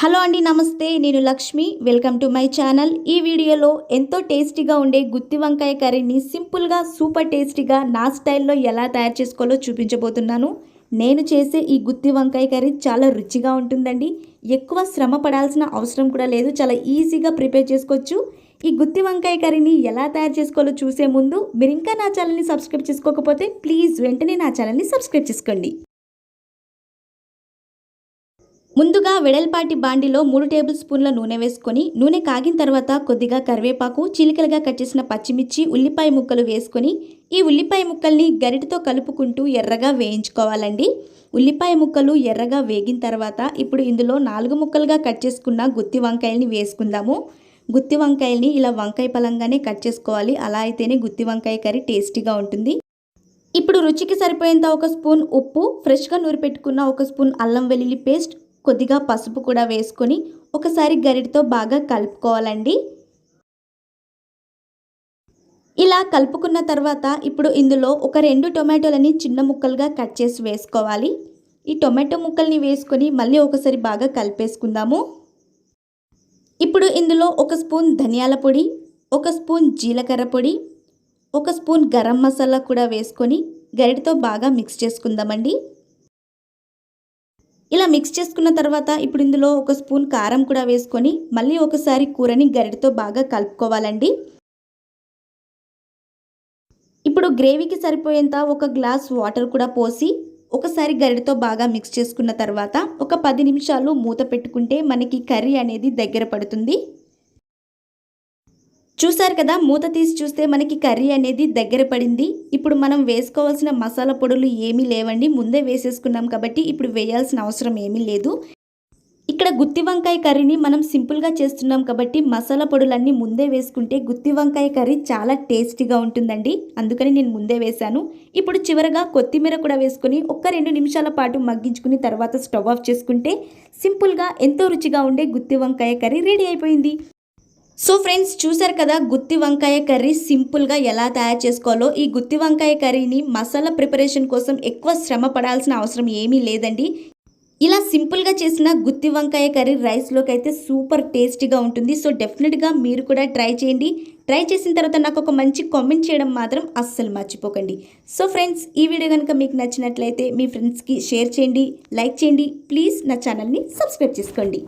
Hello అండి నమస్తే. నేను Lakshmi. Welcome to my channel. ఈ వీడియోలో ఎంతో టేస్టీగా ఉండే గుత్తి వంకాయ కర్రీని సింపుల్గా సూపర్ టేస్టీగా నా స్టైల్లో ఎలా తయారు చేసుకోవాలో చూపించబోతున్నాను. నేను చేసే ఈ గుత్తి వంకాయ కర్రీ చాలా రుచిగా ఉంటుందండి. ఎక్కువ శ్రమ పడాల్సిన అవసరం కూడా లేదు. చాలా ఈజీగా ప్రిపేర్ చేసుకోవచ్చు. ఈ గుత్తి వంకాయ కర్రీని ఎలా తయారు చేసుకోవాలో చూసే ముందు మీరు ఇంకా నా ఛానల్ని సబ్స్క్రైబ్ చేసుకోకపోతే ప్లీజ్ వెంటనే నా ఛానల్ని సబ్స్క్రైబ్ చేసుకోండి. ముందుగా వెడల్పాటి బాండిలో మూడు టేబుల్ స్పూన్ల నూనె వేసుకొని నూనె కాగిన తర్వాత కొద్దిగా కరివేపాకు చిలికలుగా కట్ చేసిన పచ్చిమిర్చి ఉల్లిపాయ ముక్కలు వేసుకొని ఈ ఉల్లిపాయ ముక్కల్ని గరిటతో కలుపుకుంటూ ఎర్రగా వేయించుకోవాలండి. ఉల్లిపాయ ముక్కలు ఎర్రగా వేగిన తర్వాత ఇప్పుడు ఇందులో నాలుగు ముక్కలుగా కట్ చేసుకున్న గుత్తి వంకాయల్ని వేసుకుందాము. గుత్తి వంకాయల్ని ఇలా వంకాయ పలంగానే కట్ చేసుకోవాలి. అలా అయితేనే గుత్తి వంకాయ కర్రీ టేస్టీగా ఉంటుంది. ఇప్పుడు రుచికి సరిపోయేంత ఒక స్పూన్ ఉప్పు ఫ్రెష్గా నూరి పెట్టుకున్న ఒక స్పూన్ అల్లం వెల్లుల్లి పేస్ట్ కొద్దిగా పసుపు కూడా వేసుకొని ఒకసారి గరిటతో బాగా కలుపుకోవాలండి. ఇలా కలుపుకున్న తర్వాత ఇప్పుడు ఇందులో ఒక రెండు టొమాటోలని చిన్న ముక్కలుగా కట్ చేసి వేసుకోవాలి. ఈ టొమాటో ముక్కల్ని వేసుకొని మళ్ళీ ఒకసారి బాగా కలిపేసుకుందాము. ఇప్పుడు ఇందులో ఒక స్పూన్ ధనియాల పొడి ఒక స్పూన్ జీలకర్ర పొడి ఒక స్పూన్ గరం మసాలా కూడా వేసుకొని గరిటతో బాగా మిక్స్ చేసుకుందామండి. ఇలా మిక్స్ చేసుకున్న తర్వాత ఇప్పుడు ఇందులో ఒక స్పూన్ కారం కూడా వేసుకొని మళ్ళీ ఒకసారి కూరని గరిటతో బాగా కలుపుకోవాలండి. ఇప్పుడు గ్రేవీకి సరిపోయేంత ఒక గ్లాస్ వాటర్ కూడా పోసి ఒకసారి గరిటతో బాగా మిక్స్ చేసుకున్న తర్వాత ఒక పది నిమిషాలు మూత పెట్టుకుంటే మనకి కర్రీ అనేది దగ్గర పడుతుంది. చూసారు కదా మూత తీసి చూస్తే మనకి కర్రీ అనేది దగ్గర పడింది. ఇప్పుడు మనం వేసుకోవాల్సిన మసాలా పొడులు ఏమీ లేవండి. ముందే వేసేసుకున్నాం కాబట్టి ఇప్పుడు వేయాల్సిన అవసరం ఏమీ లేదు. ఇక్కడ గుత్తి వంకాయ కర్రీని మనం సింపుల్గా చేస్తున్నాం కాబట్టి మసాలా పొడులన్నీ ముందే వేసుకుంటే గుత్తి వంకాయ కర్రీ చాలా టేస్టీగా ఉంటుందండి. అందుకని నేను ముందే వేశాను. ఇప్పుడు చివరగా కొత్తిమీర కూడా వేసుకుని ఒక్క రెండు నిమిషాల పాటు మగ్గించుకుని తర్వాత స్టవ్ ఆఫ్ చేసుకుంటే సింపుల్గా ఎంతో రుచిగా ఉండే గుత్తి వంకాయ కర్రీ రెడీ అయిపోయింది. సో ఫ్రెండ్స్ చూసారు కదా గుత్తి వంకాయ కర్రీ సింపుల్గా ఎలా తయారు చేసుకోవాలో. ఈ గుత్తి వంకాయ కర్రీని మసాలా ప్రిపరేషన్ కోసం ఎక్కువ శ్రమ పడాల్సిన అవసరం ఏమీ లేదండి. ఇలా సింపుల్గా చేసిన గుత్తి వంకాయ కర్రీ రైస్లోకి అయితే సూపర్ టేస్టీగా ఉంటుంది. సో డెఫినెట్గా మీరు కూడా ట్రై చేయండి. ట్రై చేసిన తర్వాత నాకు ఒక మంచి కామెంట్ చేయడం మాత్రం అస్సలు మర్చిపోకండి. సో ఫ్రెండ్స్ ఈ వీడియో కనుక మీకు నచ్చినట్లయితే మీ ఫ్రెండ్స్కి షేర్ చేయండి లైక్ చేయండి. ప్లీజ్ నా ఛానల్ని సబ్స్క్రైబ్ చేసుకోండి.